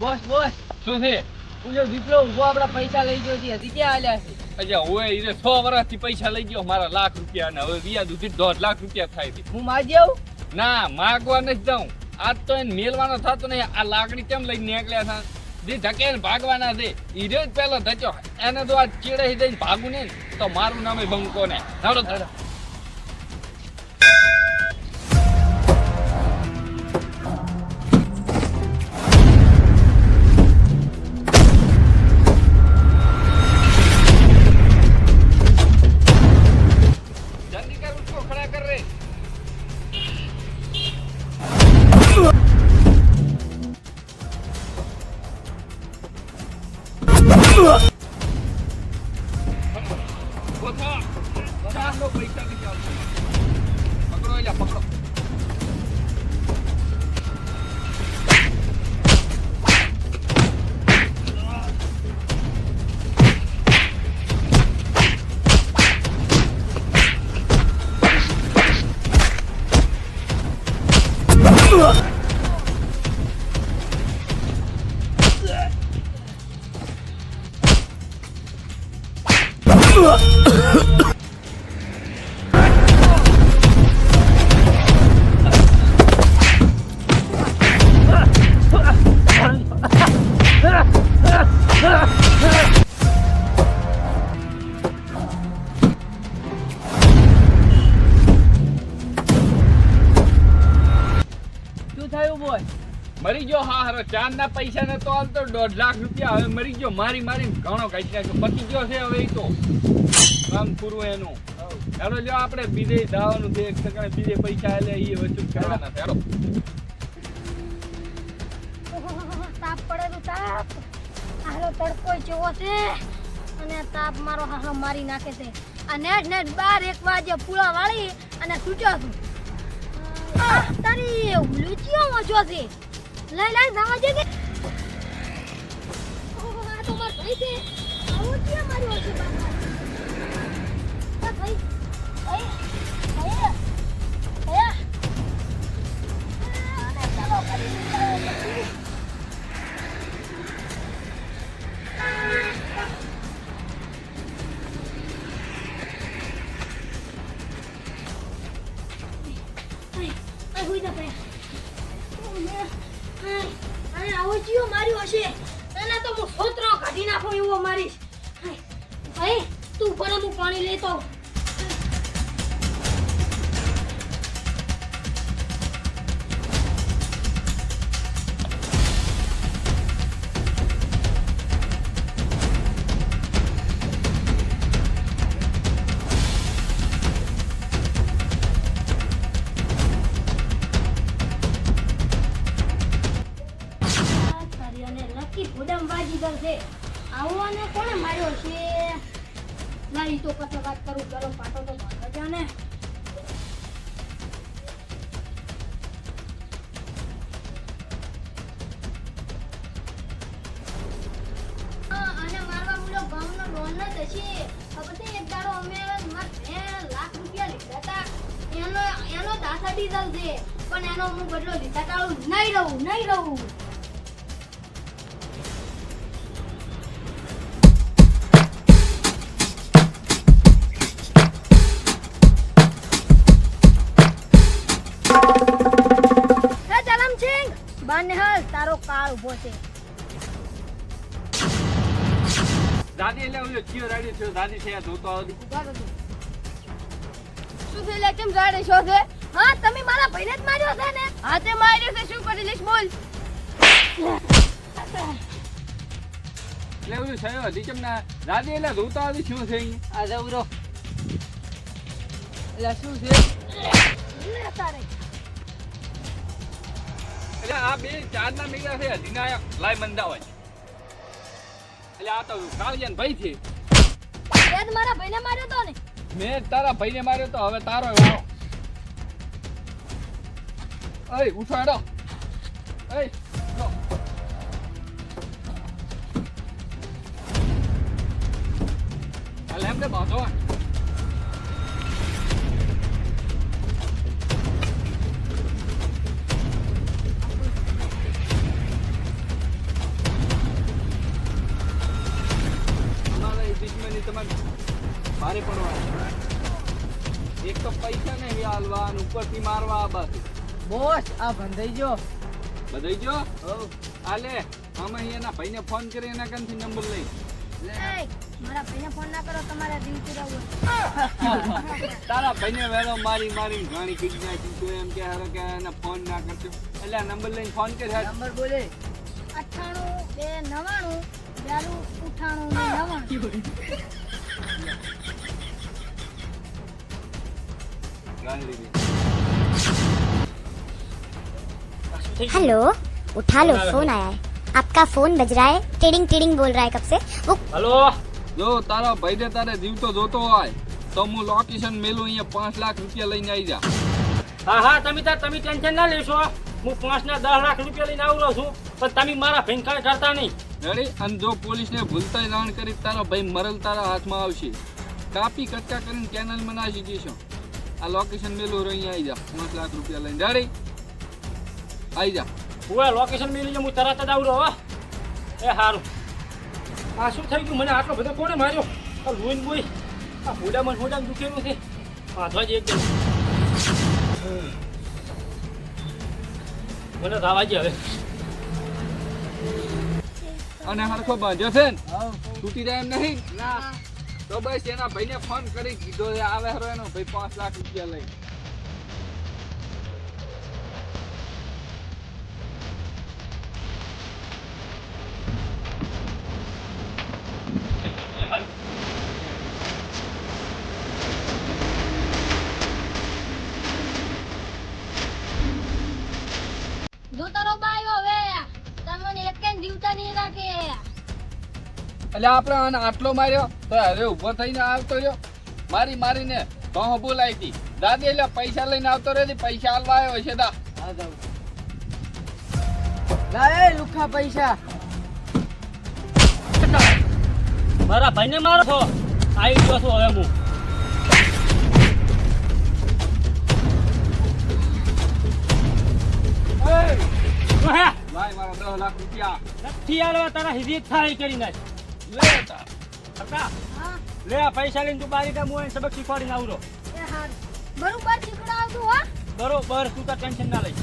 Boss boss. શું છે? પૂછો દીપડો ઊભો આપડા પૈસા લઈ ગયો છે. હજી ક્યાં આલ્યા છે? અચ્છા હવે એને સો વર્ષથી પૈસા લઈ ગયો મારા લાખ રૂપિયા ને હવે વ્યાજ ઉધી દોઢ લાખ રૂપિયા થાય છે. હું માજી આવું? ના માગવા નથી જાઉં. આજ તો એને મેલવાનો થતો નહીં. આ લાકડી કેમ લઈને નીકળ્યા હતા જે ધકે ભાગવાના છે. ઈ જ પેલો ધચ્યો એને તો આ ચીડે દઈને ભાગું ને તો મારું નામે બંકો ને. હાલો 呃咳 હારો ચાંદ ના પૈસા ને તો આવતો તો દોઢ લાખ રૂપિયા હવે મરી ગયો. મારી મારી ઘણો કાઢી નાખ્યો. પતી ગયો છે હવે તો. કામ પૂરું એનું. ચાલો લ્યો આપણે બીજે દાવાનું બે એક ટકા બીજે પૈસા એટલે એ વસ્તુ કરવાના ચાલો તાપ પડે તો તાપ. આલો તડકો જેવો છે. અને તાપ મારો હાહો મારી નાખે છે. આ નેટ નેટ બાર એક વાગે પૂળા વાળી અને સૂચો છું. તારી ઉલુચીઓ મજો છે. લઈ લઈ જવા દે કે ઓહો, આ તો મારો ભાઈ છે આવો ક્યાં માર્યો છે બાપા આ ભાઈ ભાઈ ભાઈ ભાઈ અને ચાલો કરી. Ay, ay, હુઈ જા ay, આવો જીવો માર્યો હશે એને તો હું સોતરો કાઢી નાખું એવો મારીશ ભાઈ તું ઉપર હું પાણી લેતો આવું. બાજીગર છે. આવવાને કોણે માર્યો છે? લાઈ તો પછી વાત કરું, ગરમ પાટો તો ભાગવા જા ને એનો દાસા ડીઝલ છે પણ એનો હું બદલો લીધા ટાળું નહીં રહું નહીં રહું. ઊભો છે. દાદી એટલે ઓલો ચિયો રાડ્યો થયો દાદી છે આ ધોતો આવતી ઊભા રહેજો. શું છે લે? કેમ રાડે છો છે? હા તમે મારા ભાઈને જ માર્યો છે ને? હા તે માર્યો છે શું કરી લઈશ બોલ. એટલે ઓલું થયો હતી કેમ ના? દાદી એટલે ધોતો આવતી શું છે આ જવરો એટલે શું છે તારે. આ બે ચાર ના મેળા છે અધિનાયક લાય મંદા હોય એટલે આ તો કાળિયાન ભાઈ છે. એ મારા ભાઈને માર્યો તો ને? મેં તારા ભાઈને માર્યો તો હવે તારો વારો અય ઉઠો એડો અય. હાલ એમને બાંધો. એક તો પૈસા નહીં હાલવા અને ઉપરથી મારવા બસ બોસ આ બંધાઈ ગયો. બંધાઈ ગયો? આલે અમે એના ભાઈને ફોન કરી એના કાનથી નંબર લઈ. મારા ભાઈને ફોન તારા ભાઈને વેલો મારી મારી ઘણી કીક નાખી એમ કે હારો કે એને ફોન ના કરતો. એટલે નંબર લઈને ફોન કર નંબર બોલે. અઠાણું બે નવાણું બ્યારું ઉઠાણું નવાણું हेलो उठा लो फोन आया है आपका फोन बज रहा है टिडिंग टिडिंग बोल रहा है कब से वो હલો જો તારા ભાઈને તારે જીવતો જોતો હોય તો હું લોકેશન મેલું અહીંયા પાંચ લાખ રૂપિયા લઈને આવી જા હા હા તમે તાર તમે ટેન્શન ના લેશો હું પાંચ ના દસ લાખ રૂપિયા લઈને આવડો છું પણ તમે મારા ભાઈ કાંઈ કરતા નહીં રેડી અને જો પોલીસને ભૂલતા જાણ કરી તારા ભાઈ મરલ તારા હાથમાં આવશે કાપી કટકા કરીને કેનલમાં નાખી દઈશું આ લોકેશન મેલું રહી અહીંયા આવી જા. પાંચ લાખ રૂપિયા લઈને. રેડી આવી જા. હું લોકેશન મેલી હું તરત જ આવડો હો. એ સારું આ શું થઈ ગયું? મને આટલો બધો કોને માર્યો? આ લોહીન બોઈ આ હોડામાં હોડામાં દુખેલું છે. વાંધવા જ એકદમ મને રાવાજી હવે. અને હરખો બાંધ્યો છે ને? તૂટી જાય એમ નહીં? ના. તો બસ એના ભાઈને ફોન કરી દીધો આવે હરો એનો ભાઈ પાંચ લાખ રૂપિયા લઈ એટલે આપણે આને આટલો માર્યો તો અરે ઊભો થઈને આવતો રહ્યો. મારી મારીને તો હું બોલાવી હતી. દાદી એટલે પૈસા લઈને આવતો રહ્યો પૈસા હાલવા આવ્યો છે દા. લાય લુખા પૈસા. મારા ભાઈને મારો છો? આવી ગયો છું હવે હું. હે? લાય મારા દસ લાખ રૂપિયા. નથી આલવા તારા હિરી થાય કરી નાખ લે તાર. કાકા. હા લે આ પૈસા લઈને તું બારી કામ હોય સબક શીખવાડીને હારું. બરોબર શીખડાવજો હો. બરોબર તું તો ટેન્શન ના લઈ.